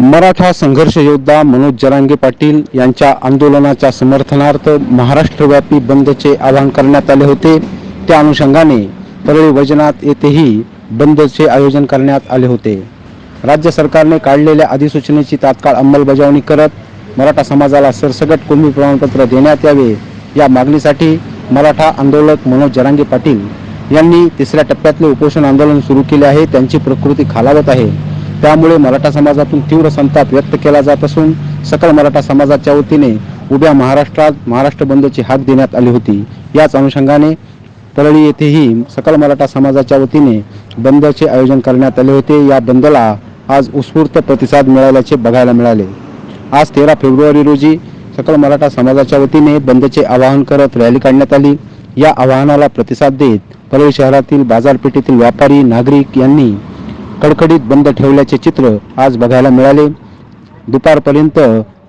मराठा संघर्ष योद्धा मनोज जरांगे पाटील यांच्या आंदोलनाच्या समर्थनार्थ महाराष्ट्रव्यापी बंदचे आवाहन करण्यात आले होते. त्या अनुषंगाने परळी वजनात येथेही बंदचे आयोजन करण्यात आले होते. राज्य सरकारने काढलेल्या अधिसूचनेची तात्काळ अंमलबजावणी करत मराठा समाजाला सरसकट कुंभी प्रमाणपत्र देण्यात यावे या मागणीसाठी मराठा आंदोलक मनोज जरांगे पाटील यांनी तिसऱ्या टप्प्यातले उपोषण आंदोलन सुरू केले आहे. त्यांची प्रकृती खालावत आहे. त्यामुळे मराठा समाजातून तीव्र संताप व्यक्त केला जात असून सकल मराठा समाजाच्या वतीने उभ्या महाराष्ट्रात महाराष्ट्र बंदची हाक देण्यात आली होती. याच अनुषंगाने परळी येथेही सकल मराठा समाजाच्या वतीने बंदचे आयोजन करण्यात आले होते. या बंदला आज उत्स्फूर्त प्रतिसाद मिळाल्याचे बघायला मिळाले. आज तेरा फेब्रुवारी रोजी सकल मराठा समाजाच्या वतीने बंदचे आवाहन करत रॅली काढण्यात आली. या आवाहनाला प्रतिसाद देत परळी शहरातील बाजारपेठेतील व्यापारी नागरिक यांनी कडकडीत बंद ठेवल्याचे चित्र आज बघायला मिळाले. दुपारपर्यंत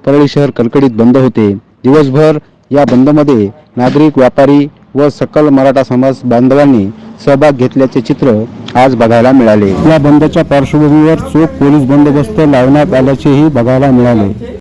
परळी शहर कडकडीत बंद होते. दिवसभर या बंदमध्ये नागरिक व्यापारी व सकल मराठा समाज बांधवांनी सहभाग घेतल्याचे चित्र आज बघायला मिळाले. या बंदच्या पार्श्वभूमीवर चोख पोलीस बंदोबस्त लावण्यात आल्याचेही बघायला मिळाले.